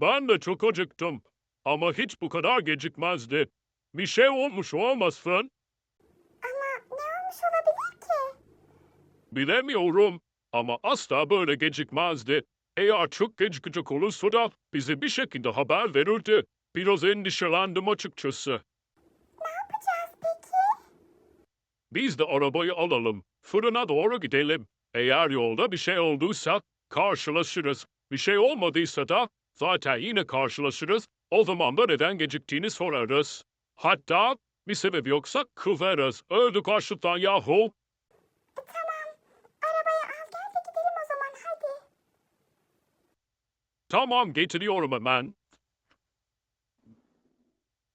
Ben de çok acıktım. Ama hiç bu kadar gecikmezdi. Bir şey olmuş olmasın? Ama ne olmuş olabilir ki? Bilemiyorum. Ama asla böyle gecikmezdi. Eğer çok gecikecek olursa da bize bir şekilde haber verirdi. Biraz endişelendim açıkçası. Ne yapacağız peki? Biz de arabayı alalım. Fırına doğru gidelim. Eğer yolda bir şey olduysa karşılaşırız. Bir şey olmadıysa da zaten yine karşılaşırız. O zaman da neden geciktiğini sorarız. Hatta bir sebep yoksa kıvarız. Öldük açlıktan yahu. E, tamam. Arabayı al gel de gidelim o zaman hadi. Tamam getiriyorum hemen.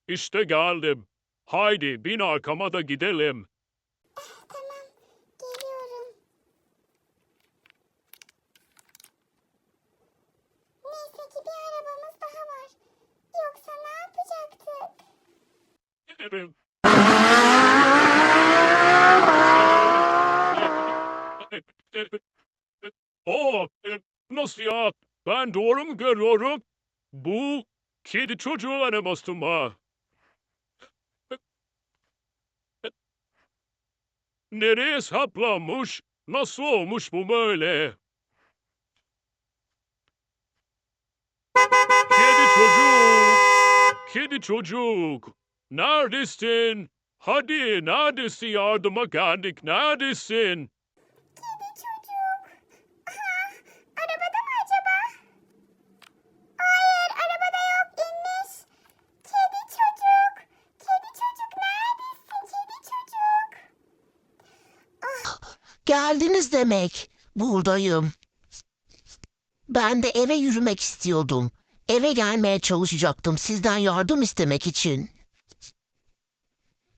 İşte geldim. Haydi bin arkama da gidelim. Tamam. Geliyorum. Neyse ki bir arabamız daha var. Yoksa ne yapacaktık? Oo, e, nasıl ya? Ben doğru mu görüyorum? Bu kedi çocuğu arabası mı? Nereye saplanmış? Nasıl olmuş bu böyle? Kedi çocuk! Kedi çocuk! Neredesin? Hadi neredesin yardıma geldik neredesin? Kedi çocuk. Aha, arabada mı acaba? Hayır, arabada yok. inmiş. Kedi çocuk. Kedi çocuk neredesin? Kedi çocuk. Geldiniz demek. Buradayım. Ben de eve yürümek istiyordum. Eve gelmeye çalışacaktım sizden yardım istemek için.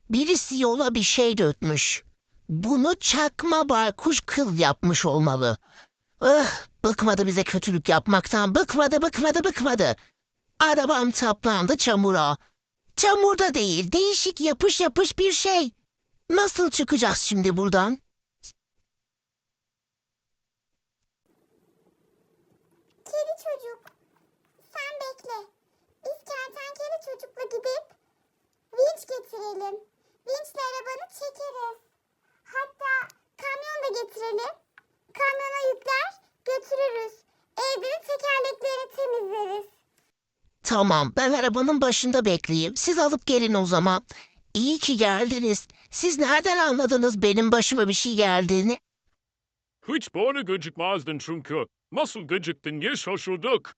Birisi yola bir şey dökmüş. Bunu çakma baykuş kıl yapmış olmalı. Ah, bıkmadı bize kötülük yapmaktan. Bıkmadı, bıkmadı, bıkmadı. Arabam saplandı çamura. Çamurda değil, değişik yapış yapış bir şey. Nasıl çıkacağız şimdi buradan? Kedi çocuk. Sen bekle. Biz kertenkele çocukla gidip vinç getirelim. Vinçle arabanı çekeriz. Hatta kamyon da getirelim. Kamyona yükler götürürüz. Evde de tekerleklerini temizleriz. Tamam, ben arabanın başında bekleyeyim. Siz alıp gelin o zaman. İyi ki geldiniz. Siz nereden anladınız benim başıma bir şey geldiğini? Hiç böyle gecikmezdin çünkü. Nasıl geciktin diye şaşırdık.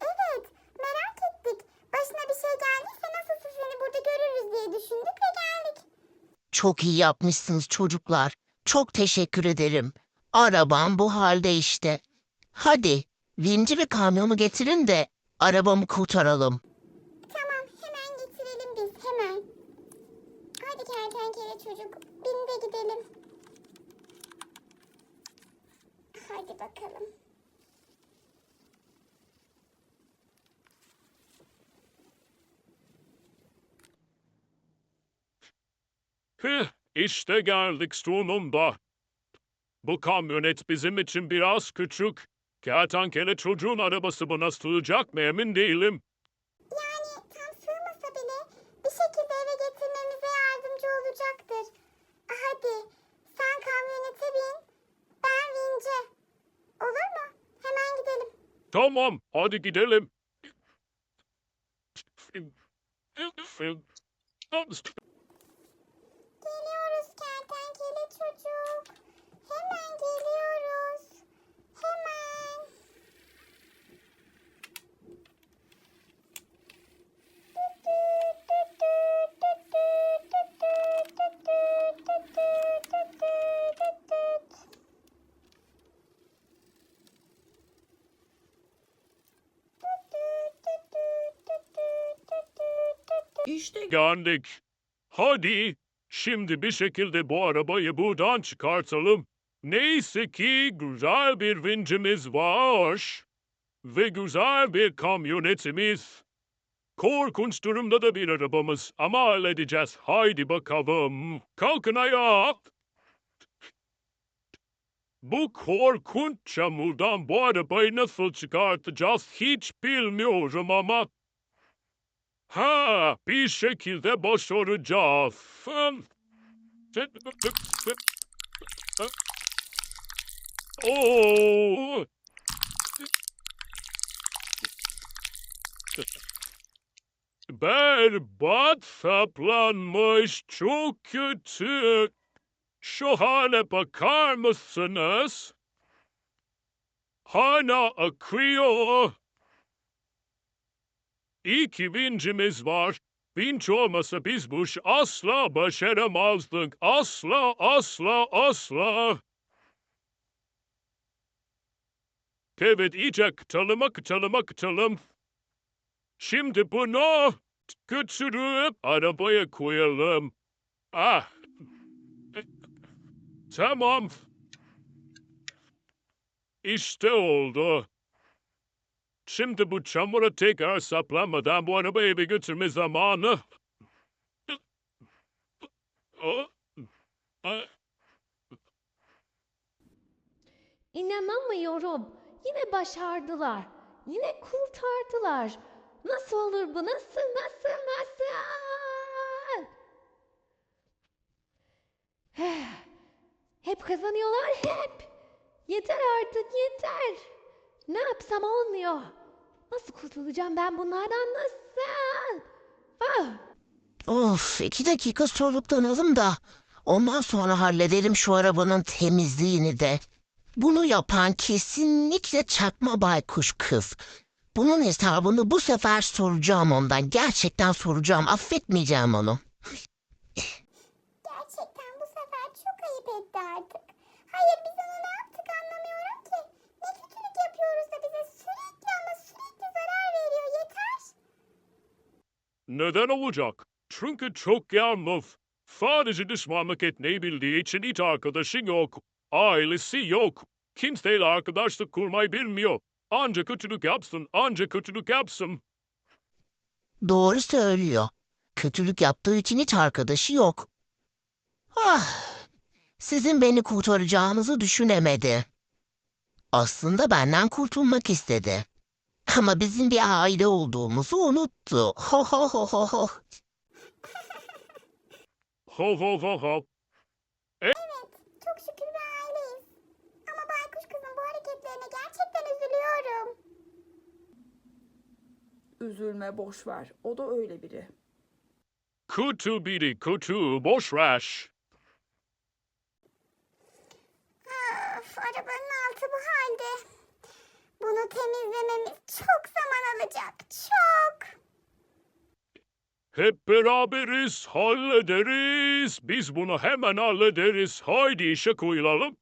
Evet, merak ettik. Başına bir şey geldiyse nasılsa seni burada görürüz diye düşündük ve geldik. Çok iyi yapmışsınız çocuklar. Çok teşekkür ederim. Arabam bu halde işte. Hadi, vinci ve kamyonu getirin de arabamı kurtaralım. Tamam, hemen getirelim biz, hemen. Hadi kertenkele çocuk, bin de gidelim. Hadi bakalım. Heh, işte geldik sonunda. Bu kamyonet bizim için biraz küçük. Kertenkele çocuğun arabası buna sığacak mı emin değilim. Yani tam sığmasa bile bir şekilde eve getirmemize yardımcı olacaktır. Hadi, sen kamyonete bin, ben vince. Olur mu? Hemen gidelim. Tamam, hadi gidelim. İşte Geldik. Hadi, şimdi bir şekilde bu arabayı buradan çıkartalım. Neyse ki güzel bir vincimiz var. Ve güzel bir kamyonetimiz. Korkunç durumda da bir arabamız ama halledeceğiz. Haydi bakalım. Kalkın ayağa. Bu korkunç çamurdan bu arabayı nasıl çıkartacağız hiç bilmiyorum ama... Ha, bir şekilde başaracağız. Oo! Berbat saplanmış, çok kötü. Şu hale bakar mısınız? Hala akıyor. İyi ki vincimiz var. Vinç olmasa biz bu işi asla başaramazdık. Asla, asla, asla. Evet, iyice akıtalım, akıtalım, akıtalım. Şimdi bunu götürüp arabaya koyalım. Ah. Tamam. İşte oldu. Şimdi bu çamura tekrar saplanmadan bu arabayı eve götürme zamanı. O- a- İnanamıyorum. Yine başardılar. Yine kurtardılar. Nasıl olur bu? Nasıl, nasıl, nasıl? Hep kazanıyorlar, hep. Yeter artık, yeter. Ne yapsam olmuyor. Nasıl kurtulacağım ben bunlardan, nasıl? Ah! Of iki dakika soluklanalım da ondan sonra halledelim şu arabanın temizliğini de. Bunu yapan kesinlikle çakma baykuş kız. Bunun hesabını bu sefer soracağım ondan. Gerçekten soracağım. Affetmeyeceğim onu. Gerçekten bu sefer çok ayıp etti artık. Hayır biz ona ne yaptık anlamıyorum ki. Ne kötülük yapıyoruz da bize sürekli ama sürekli zarar veriyor yeter. Neden olacak? Çünkü çok yalnız. Sadece düşmanlık etmeyi bildiği için hiç arkadaşı yok. Ailesi yok. Kimseyle arkadaşlık kurmayı bilmiyor. Anca kötülük yapsın, anca kötülük yapsın. Doğru söylüyor. Kötülük yaptığı için hiç arkadaşı yok. Ah, sizin beni kurtaracağınızı düşünemedi. Aslında benden kurtulmak istedi. Ama bizim bir aile olduğumuzu unuttu. Ho ho ho ho ho. Ho ho ho ho. Çok şükür bir aileyiz. Ama baykuş kızın bu hareketlerine gerçekten üzülüyorum. Üzülme boş ver. O da öyle biri. Kötü biri, kötü, boş ver. Of, arabanın altı bu halde. Bunu temizlememiz çok zaman alacak. Çok. Hep beraberiz, hallederiz. Biz bunu hemen hallederiz. Haydi işe koyulalım.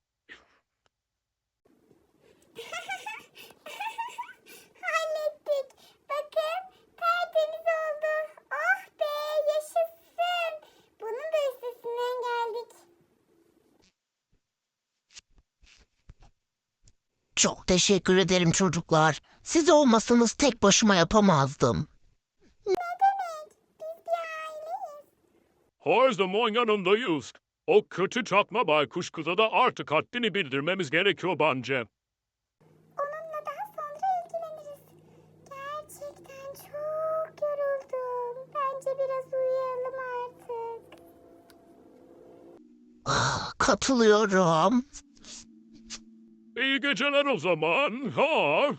Çok teşekkür ederim çocuklar. Siz olmasanız tek başıma yapamazdım. Ne demek? Biz bir aileyiz. Her zaman yanındayız. O kötü çakma baykuş kıza da artık haddini bildirmemiz gerekiyor bence. Onunla daha sonra ilgileniriz. Gerçekten çok yoruldum. Bence biraz uyuyalım artık. Ah, Katılıyorum. İyi geceler o zaman. Ha?